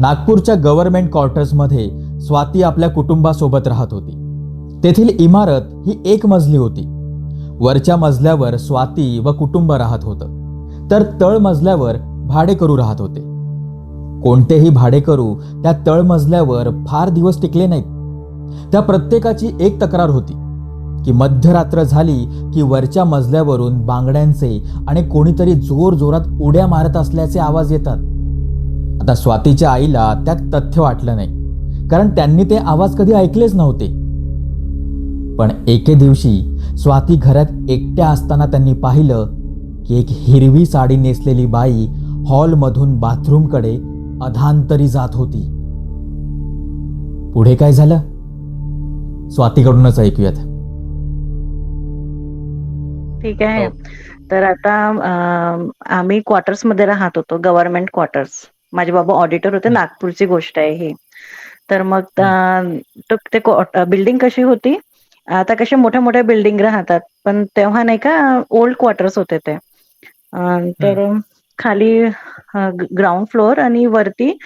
नागपूरच्या गव्हर्नमेंट क्वार्टर्समध्ये स्वाती आपल्या कुटुंबासोबत राहत होती. तेथील इमारत ही एक मजली होती. वरच्या मजल्यावर स्वाती व कुटुंब राहत होतं. तर तळ मजल्यावर भाडेकरू राहत होते. कोणतेही भाडेकरू त्या तळ मजल्यावर फार दिवस टिकले नाहीत. त्या प्रत्येकाची एक तक्रार होती की मध्यरात्र झाली की वरच्या मजल्यावरून बांगड्यांचे आणि कोणीतरी जोर जोरात उड्या मारत असल्याचे आवाज येतात. आता स्वातीच्या आईला त्यात तथ्य वाटलं नाही. कारण त्यांनी ते आवाज कधी ऐकलेच नव्हते. पण एके दिवशी स्वाती घरात एकट्या असताना त्यांनी पाहिलं की एक हिरवी साडी नेसलेली बाई हॉलमधून बाथरूमकडे अधांतरी जात होती. पुढे काय झालं? स्वातीकडूनच ऐकूयात. ठीक आहे. तर आता आम्ही क्वार्टर्समध्ये राहत होतो गव्हर्नमेंट क्वार्टर्स माझे बाबा ऑडिटर होते. नागपूरची गोष्ट आहे ही. तर मग तो- बिल्डिंग कशी होती? आता कशा मोठ्या मोठ्या बिल्डिंग राहतात पण तेव्हा नाही का ओल्ड क्वार्टर्स होते ते. तर खाली ग्राउंड फ्लोअर आणि वरती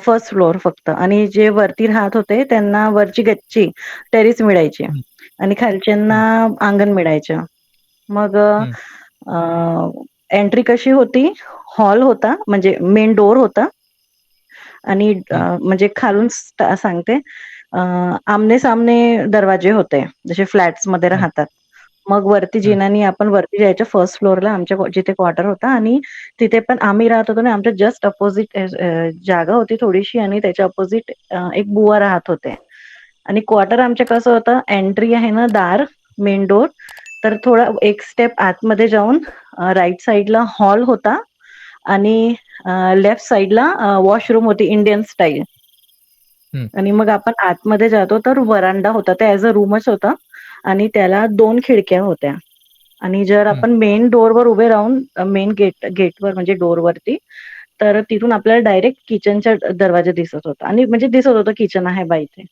फर्स्ट फ्लोअर फक्त. आणि जे वरती राहत होते त्यांना वरची गच्ची टेरिस मिळायची. आणि खालच्यांना अंगण मिळायचं. मग एंट्री कशी होती? हॉल होता म्हणजे मेन डोर होता. आणि म्हणजे खालून सांगते आमने सामने दरवाजे होते जसे फ्लॅट्समध्ये. राहतात. मग वरती जिन्यानी आपण वरती जायचं फर्स्ट फ्लोअरला आमच्या जिथे क्वार्टर होता आणि तिथे पण आम्ही राहत होतो ना आमच्या जस्ट अपोजिट जागा होती थोडीशी आणि त्याच्या अपोजिट एक बुवा राहत होते. आणि क्वार्टर आमच्या कसं होतं एंट्री आहे ना दार मेन डोर तर थोडा एक स्टेप आतमध्ये जाऊन राईट साईडला हॉल होता. आणि लेफ्ट साईडला वॉशरूम होती इंडियन स्टाईल. आणि मग आपण आतमध्ये जातो तर वरांडा होता. ते ऍज अ रूमच होता. आणि त्याला दोन खिडक्या होत्या. आणि जर आपण मेन डोअरवर उभे राहून मेन गेट गेटवर म्हणजे डोअरवरती तर तिथून आपल्याला डायरेक्ट किचनचा दरवाजा दिसत होता. आणि म्हणजे दिसत होतं किचन आहे बा इथे.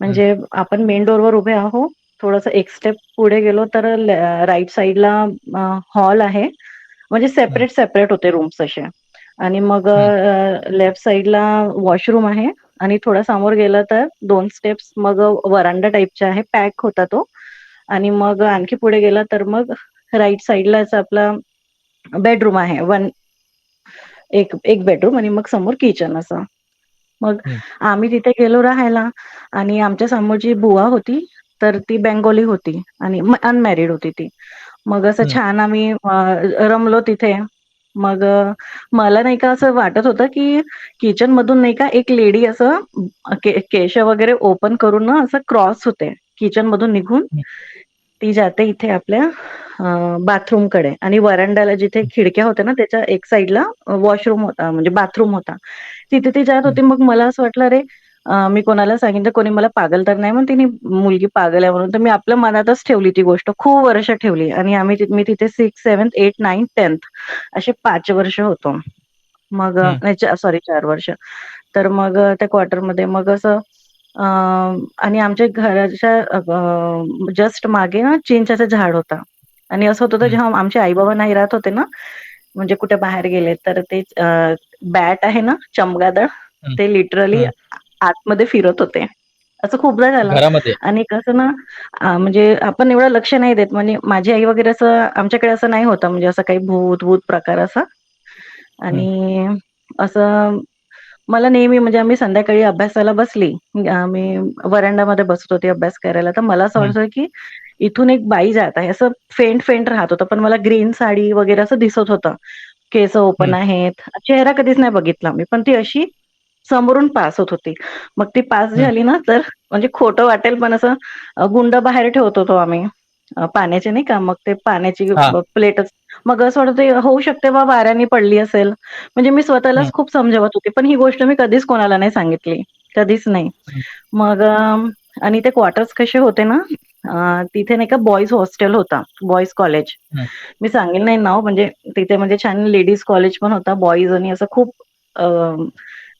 म्हणजे आपण मेन डोअरवर उभे आहो थोडस एक स्टेप पुढे गेलो तर राईट साईडला हॉल आहे. म्हणजे सेपरेट सेपरेट होते रूम्स असे. आणि मग लेफ्ट साईडला वॉशरूम आहे आणि थोडा समोर गेलं तर दोन स्टेप्स मग वरांडा टाईपचा आहे पॅक होता तो. आणि मग आणखी पुढे गेला तर मग राईट साईडलाच आपला बेडरूम आहे वन एक एक बेडरूम आणि मग समोर किचन असं. मग. आम्ही तिथे गेलो राहायला आणि आमच्यासमोर जी बुवा होती तर ती बेंगोली होती आणि अनमॅरिड होती ती. मग असं. छान आम्ही रमलो तिथे. मग मला नाही का असं वाटत होतं की किचन मधून नाही का एक लेडी असं के- केश वगैरे ओपन करून ना असं क्रॉस होते. किचन मधून निघून. ती जाते इथे आपल्या बाथरूमकडे आणि वरांड्याला जिथे खिडक्या होत्या ना त्याच्या एक साईडला वॉशरूम होता म्हणजे बाथरूम होता. तिथे ती जात होती. मग मला असं वाटलं रे अं, मी कोणाला सांगितलं कोणी मला पागल तर नाही म्हणून तिने मुलगी पागल आहे म्हणून तर मी आपल्या मनातच ठेवली ती गोष्ट. खूप वर्ष ठेवली. आणि आम्ही मी तिथे six seventh eight ninth tenth असे पाच वर्ष होतो. मग. सॉरी चार वर्ष. तर मग त्या क्वार्टरमध्ये मग असं आणि आमच्या घराच्या जस्ट मागे ना चिंचाचं झाड होता. आणि असं होत होतं. जेव्हा आमचे आई बाबा नाही राहत होते ना म्हणजे कुठे बाहेर गेले तर ते बॅट आहे ना चमगादळ ते लिटरली आतमध्ये फिरत होते. असं खूपदा झालं. आणि कसं ना म्हणजे आपण एवढं लक्ष नाही देत. म्हणजे माझी आई वगैरे असं आमच्याकडे असं नाही होतं. म्हणजे असं काही भूत भूत प्रकार असा. आणि असं मला नेहमी म्हणजे आम्ही संध्याकाळी अभ्यासाला बसली. आम्ही वरांडामध्ये बसत होते अभ्यास करायला. तर मला असं. वाटतं की इथून एक बाई जात आहे. असं फेंट फेंट राहत होतं. पण मला ग्रीन साडी वगैरे असं दिसत होतं. केस ओपन. आहेत. चेहरा कधीच नाही बघितला मी. पण ती अशी समोरून पास होत होती मग ती पास. झाली ना तर म्हणजे खोटं वाटेल पण असं गुंड बाहेर ठेवत होतो आम्ही पाण्याचे नाही का मग ते पाण्याची. प्लेटच मग असं वाटत होऊ शकते बा वाऱ्याने पडली असेल म्हणजे मी स्वतःलाच. खूप समजवत होते पण ही गोष्ट मी कधीच कोणाला नाही सांगितली कधीच नाही. मग आणि ते क्वार्टर्स कसे होते ना तिथे नाही का बॉईज हॉस्टेल होता बॉईज कॉलेज. मी सांगेल नाही नाव म्हणजे तिथे म्हणजे छान लेडीज कॉलेज पण होता बॉईज आणि असं खूप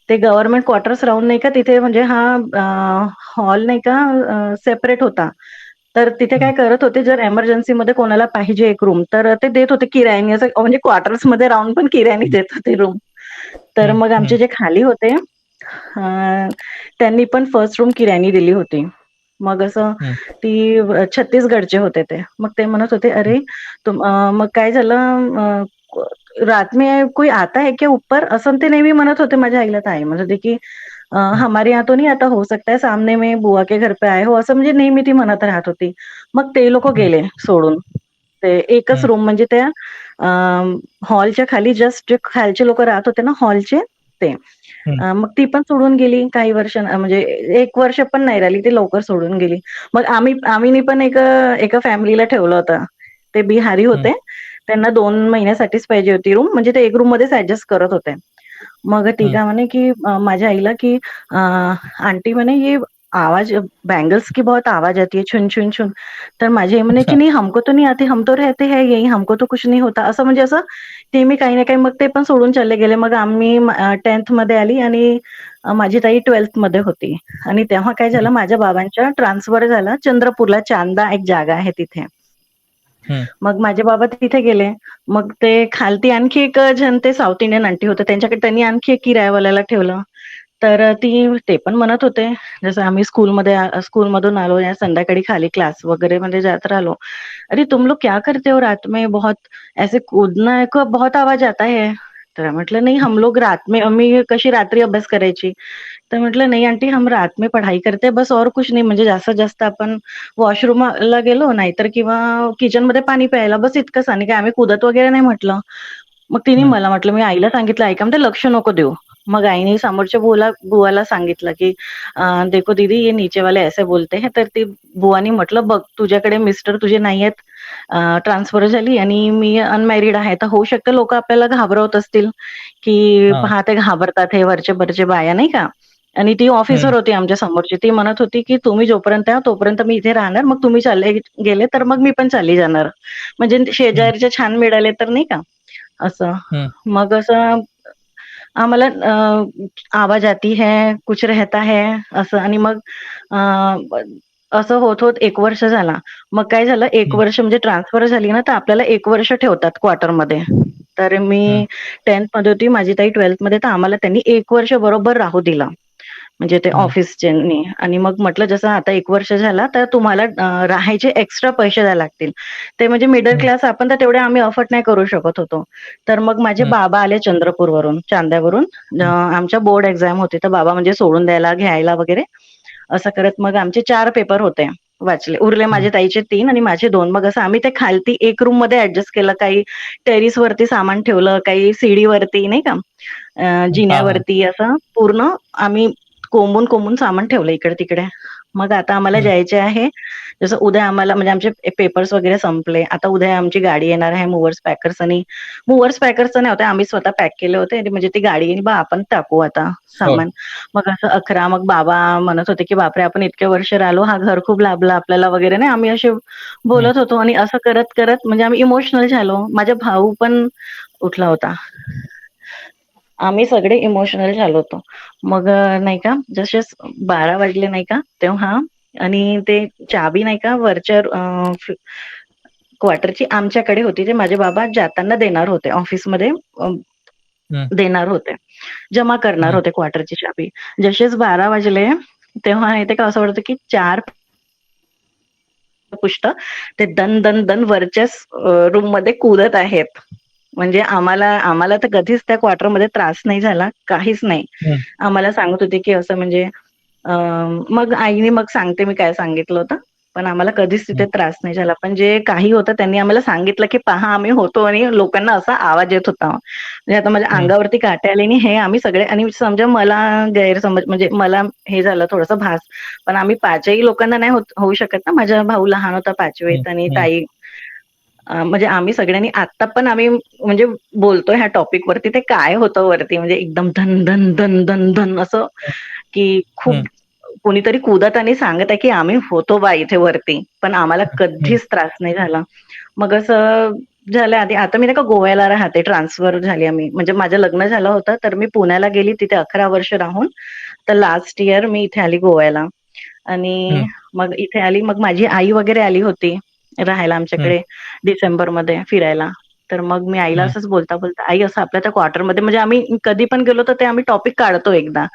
ते गव्हर्नमेंट क्वार्टर्स राहून नाही का तिथे म्हणजे हा हॉल नाही का सेपरेट होता. तर तिथे काय करत होते जर emergency मध्ये कोणाला पाहिजे एक रूम तर ते देत होते किरायाने. असं म्हणजे क्वार्टर्समध्ये राहून पण किरायाने देत होते रूम तर मग आमचे. जे खाली होते त्यांनी पण फर्स्ट रूम किराणी दिली होती. मग असं. ती छत्तीसगडचे होते ते. मग ते म्हणत होते अरे मग काय झालं रात में कोई आता है क्या ऊपर? असं ते नेहमी म्हणत होते माझ्या आईला तर आई म्हणत होते की हमारे यहाँ तो नहीं आता हो सकता है सामने में बुआ के घर पे आए हो असं म्हणजे नेहमी ती म्हणत राहत होती. मग ते लोक गेले सोडून. ते एकच. रूम म्हणजे त्या हॉलच्या खाली जस्ट जे खालचे लोक राहत होते ना हॉलचे ते. मग ती पण सोडून गेली काही वर्ष म्हणजे एक वर्ष पण नाही राहिली ती लवकर सोडून गेली. मग आम्ही आम्ही पण एक एका फॅमिलीला ठेवलं होतं. ते बिहारी होते. त्यांना दोन महिन्यासाठीच पाहिजे होती रूम म्हणजे ते एक रूम मध्येच ऍडजस्ट करत होते. मग ती. काय म्हणे की माझ्या आईला की आंटी म्हणे ये आवाज बैंगल्स की बहुत आवाज आती है छुन छुन छुन. तर माझी आई म्हणे की. नाही हमको तो नहीं आती हम तो रहते हैं यही हमको तो कुछ नहीं होता. असं म्हणजे असं ते मी काही ना काही मग ते पण सोडून चालले गेले. मग आम्ही टेन्थमध्ये आली आणि माझी ताई ट्वेल्थमध्ये होती. आणि तेव्हा काय झालं माझ्या बाबांच्या ट्रान्सफर झाला. चंद्रपूरला चांदा एक जागा आहे तिथे. मग माझे बाबा तिथे गेले. मग ते खालती आणखी एक जण ते साऊथ इंडियन आंटी होते. त्यांच्याकडे त्यांनी आणखी एक किरायावाल्याला ठेवलं. तर ती ते पण म्हणत होते. जसं आम्ही स्कूलमध्ये स्कूलमधून आलो या संध्याकाळी खाली क्लास वगैरे म्हणजे मध्ये जात राहिलो. अरे तुम लोग क्या करते हो रात में? बहुत ऐसे कूदना बहुत आवाज आता है. तर म्हटलं नाही हम लोग रात में मी कशी रात्री अभ्यास करायची? तर म्हटलं नाही आंटी हम रात में पढ़ाई करते बस और कुछ नाही म्हणजे जास्तीत जास्त आपण वॉशरूमला गेलो नाहीतर किंवा किचनमध्ये पाणी प्यायला बस इतकंच आणि काय आम्ही कुदत वगैरे नाही म्हटलं. मग तिने. मला म्हटलं मी आईला सांगितलं ऐका म्हणते लक्ष नको देऊ. मग आईने समोरच्या बुवाला बुवाला सांगितलं की देखो दीदी ये नीचे वाले ऐसे बोलते हैं तर ती बुवानी म्हटलं बघ तुझ्याकडे मिस्टर तुझे नाही आहेत ट्रान्सफर झाली आणि मी अनमॅरिड आहे. तर होऊ शकतं लोक आपल्याला घाबरवत असतील की. पहा ते घाबरतात हे वरचे वरचे बाया नाही का? आणि ती ऑफिसर. होती आमच्या समोरची. ती म्हणत होती की तुम्ही जोपर्यंत आहे, तोपर्यंत मी इथे राहणार. मग तुम्ही चालले गेले तर मग मी पण चालली जाणार. म्हणजे शेजारचे छान मिळाले तर नाही का? असं. मग असं आम्हाला आवाज आती है कुछ रहता है असं. आणि मग असं होत होत एक वर्ष झाला मग काय झालं एक. वर्ष म्हणजे ट्रान्सफर झाली ना तर आपल्याला एक वर्ष ठेवतात क्वार्टरमध्ये तर. मी टेन्थमध्ये होती माझी ताई ट्वेल्थमध्ये तर आम्हाला त्यांनी एक वर्ष बरोबर राहू दिलं म्हणजे ते. ऑफिसच्यांनी आणि मग म्हटलं जसं आता एक वर्ष झाला तर तुम्हाला राहायचे एक्स्ट्रा पैसे द्यायला लागतील ते म्हणजे मिडल. क्लास आपण तर तेवढे आम्ही अफोर्ड नाही करू शकत होतो तर मग माझे. बाबा आले चंद्रपूरवरून चांद्यावरून. आमच्या बोर्ड एक्झाम होती तर बाबा म्हणजे सोडून द्यायला घ्यायला वगैरे असं करत मग आमचे चार पेपर होते. वाचले. उरले. माझे ताईचे तीन आणि माझे दोन. मग असं आम्ही ते खालती एक रूममध्ये ऍडजस्ट केलं. काही टेरिस वरती सामान ठेवलं काही सीडी वरती नाही का. जिन्यावरती असं पूर्ण आम्ही कोंबून कोंबून सामान ठेवलं इकडे तिकडे. मग आता आम्हाला हं. जायचे आहे. जसं उद्या आम्हाला म्हणजे आमचे पेपर्स वगैरे संपले. आता उद्या आमची गाडी येणार आहे मुव्हर्स पॅकर्स आणि मुव्हर्स पॅकर्स नाही होते आम्ही स्वतः पॅक केले होते. आणि म्हणजे ती गाडी येईल बा आपण टाकू आता हो. सामान मग असं अकरा मग बाबा म्हणत होते की बापरे आपण इतके वर्ष राहिलो. हा घर खूप लाभला आपल्याला वगैरे. नाही आम्ही असे हं. बोलत होतो. आणि असं करत करत म्हणजे आम्ही इमोशनल झालो. माझा भाऊ पण उठला होता. आम्ही सगळे इमोशनल झालो होतो मग नाही का जसे बारा वाजले नाही का तेव्हा आणि ते चाबी नाही का वरच्या क्वार्टरची आमच्याकडे होती ते माझे बाबा जाताना देणार होते ऑफिसमध्ये. देणार होते जमा करणार. होते क्वार्टरची चाबी जसेच बारा वाजले तेव्हा येते का असं वाटतं की चार पुष्ट ते दन दन दन वरच्याच रूममध्ये कूदत आहेत म्हणजे आम्हाला आम्हाला तर कधीच त्या क्वार्टरमध्ये त्रास नाही झाला काहीच नाही. आम्हाला सांगत होते की असं म्हणजे मग आईने मग सांगते मी काय सांगितलं होतं पण आम्हाला कधीच तिथे. त्रास नाही झाला पण जे काही होतं त्यांनी आम्हाला सांगितलं की पहा आम्ही होतो आणि लोकांना असा आवाज येत होता म्हणजे आता माझ्या. अंगावरती काटे आले आणि हे आम्ही सगळे आणि समजा मला गैरसमज म्हणजे मला हे झालं थोडंसं भास पण आम्ही पाचही लोकांना नाही होऊ शकत ना माझा भाऊ लहान होता. पाचवीत आणि. ताई म्हणजे आम्ही सगळ्यांनी आता पण आम्ही म्हणजे बोलतोय ह्या टॉपिक वरती ते काय होतं वरती म्हणजे एकदम धन धन धन धन धन असं. की खूप. कोणीतरी कुदत आणि सांगत आहे की आम्ही होतो बा इथे वरती पण आम्हाला. कधीच त्रास नाही झाला मग असं झालं आधी आता मी नाही का गोव्याला राहते ट्रान्सफर झाली आम्ही म्हणजे माझं लग्न झालं होतं तर मी पुण्याला गेली तिथे अकरा वर्ष राहून तर लास्ट इयर मी इथे आली गोव्याला आणि. मग इथे आली मग माझी आई वगैरे आली होती राहायला. आमच्याकडे डिसेंबरमध्ये फिरायला. तर मग मी आईला. असंच बोलता बोलता आई असं आपल्या त्या क्वार्टरमध्ये म्हणजे आम्ही कधी पण गेलो तर ते आम्ही टॉपिक काढतो एकदा.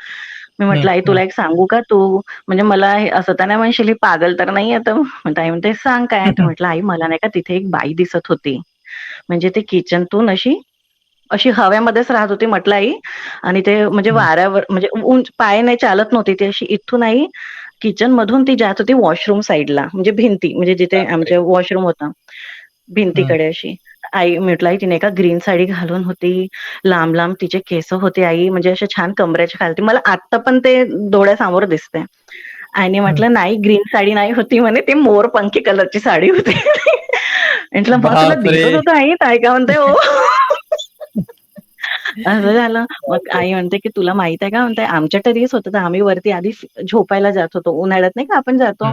मी म्हटलं आई तुला एक सांगू का तू? म्हणजे मला असं तर नाही म्हणशील ही पागल तर नाही आता म्हणते आई म्हणते सांग काय. तर म्हटलं आई मला नाही का तिथे एक बाई दिसत होती. म्हणजे ते किचनतून अशी अशी हव्यामध्येच राहत होती. म्हटलं आई आणि ते म्हणजे. वाऱ्यावर म्हणजे उंच पाय नाही चालत नव्हती ती अशी इथून आई किचन मधून ती जात होती वॉशरूम साईडला म्हणजे भिंती म्हणजे जिथे! आमचे वॉशरूम होता भिंतीकडे अशी. आई म्हटलं आई तिने का ग्रीन साडी घालून होती लांब लांब तिचे केस होते आई म्हणजे असे छान कमरेच्या खालती. मला आता पण ते डोळ्यासमोर दिसते. आईने म्हटलं नाही ग्रीन साडी नाही होती म्हणे ती मोर पंखी कलरची साडी होती. म्हटलं मग तुला! दिसत होतं आई काय का म्हणते हो असं झालं. मग आई म्हणते की तुला माहीत आहे का? म्हणते आमच्या तरीच होतं. तर आम्ही वरती आधी झोपायला जात होतो. उन्हाळ्यात नाही का आपण जातो.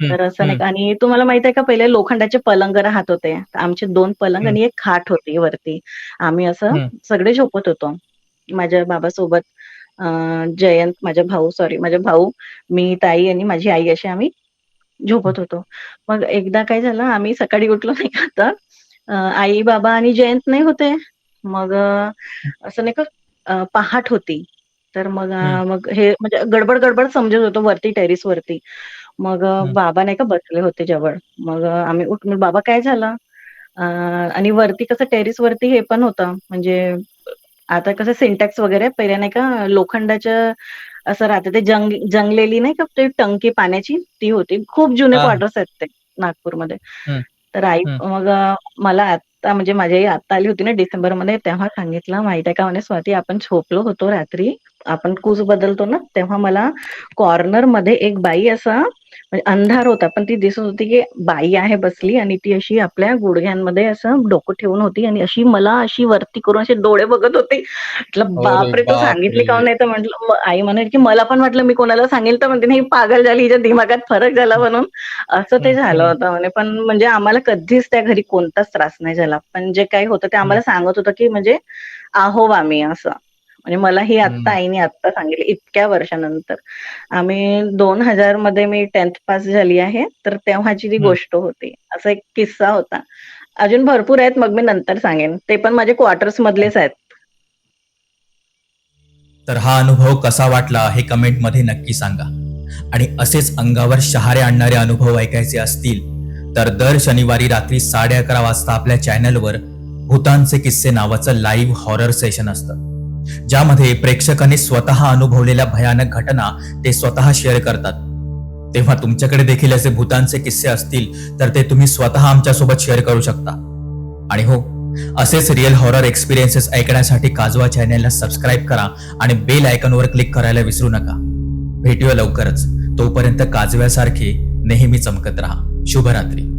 तर असं नाही. का आणि तुम्हाला माहीत आहे का पहिले लोखंडाचे पलंग राहत होते. आमचे दोन पलंग. आणि एक खाट होती वरती. आम्ही असं. सगळे झोपत होतो. माझ्या बाबासोबत जयंत माझा भाऊ सॉरी माझा भाऊ मी ताई आणि माझी आई असे आम्ही झोपत होतो. मग एकदा काय झालं आम्ही सकाळी उठलो नाही का तर आई बाबा आणि जयंत नाही होते. मग असं नाही का पहाट होती तर मग. मग हे म्हणजे गडबड गडबड समजत होतो वरती टेरिस वरती मग. बाबा नाही का बसले होते जवळ मग आम्ही उठ मग बाबा काय झालं आणि वरती कसं टेरिस वरती हे पण होतं म्हणजे आता कसं सिंटॅक्स वगैरे पहिले नाही का लोखंडाच्या असं राहतं ते जंग जंगलेली नाही का ते टंकी पाण्याची ती होती खूप जुने. क्वार्टर्स आहेत ते नागपूरमध्ये. तर आई. मग मला आता म्हणजे माझी आई आली होती ना डिसेंबरमध्ये तेव्हा सांगितलं माहीत आहे का म्हणे स्वाती आपण झोपलो होतो रात्री आपण कूस बदलतो ना तेव्हा मला कॉर्नरमध्ये एक बाई असा म्हणजे अंधार होता पण ती दिसत होती की बाई आहे बसली आणि ती अशी आपल्या गुडघ्यांमध्ये असं डोकं ठेवून होती आणि अशी मला अशी वरती करून असे डोळे बघत होती म्हटलं बापरे तू सांगितली का बापरे! नाही तर म्हटलं आई म्हणे की मला पण वाटलं मी कोणाला सांगेल तर म्हणते नाही ही पागल झाली हिच्या दिमागात फरक झाला म्हणून असं ते हं, झालं हं. होतं म्हणे पण म्हणजे आम्हाला कधीच त्या घरी कोणताच त्रास नाही झाला पण जे काही होतं ते हं. आम्हाला सांगत होतं की म्हणजे आहो आम्ही असं म्हणजे मला ही आत्ता. आईने आत्ता सांगितलं इतक्या वर्षानंतर. आम्ही दोन हजारमध्ये मी टेन्थ पास झाली आहे तर तेव्हाची ती. गोष्ट होती असा एक किस्सा होता. अजून भरपूर आहेत मग मी नंतर सांगेन. ते पण माझे क्वार्टर्स मधलेच आहेत. तर हा अनुभव कसा वाटला हे कमेंटमध्ये नक्की सांगा. आणि असेच अंगावर शहारे आणणारे अनुभव ऐकायचे असतील तर दर शनिवारी रात्री साडे अकरा वाजता आपल्या चॅनलवर भूतांचे किस्से नावाचं लाईव्ह हॉरर सेशन असतं. ज्यामध्ये प्रेक्षकांनी स्वतः अनुभवलेल्या भयानक घटना ते स्वतः शेअर करतात. तेव्हा तुमच्याकडे देखील असे भूतांचे किस्से असतील तर ते तुम्ही स्वतः आमच्यासोबत शेअर करू शकता. आणि हो असेच रिअल हॉरर एक्सपिरियन्सेस ऐकण्यासाठी काजवा चॅनेलला सबस्क्राईब करा आणि बेल आयकॉनवर क्लिक करायला विसरू नका. भेटूया लवकरच. तोपर्यंत काजव्यासारखे नेहमी चमकत राहा. शुभरात्री.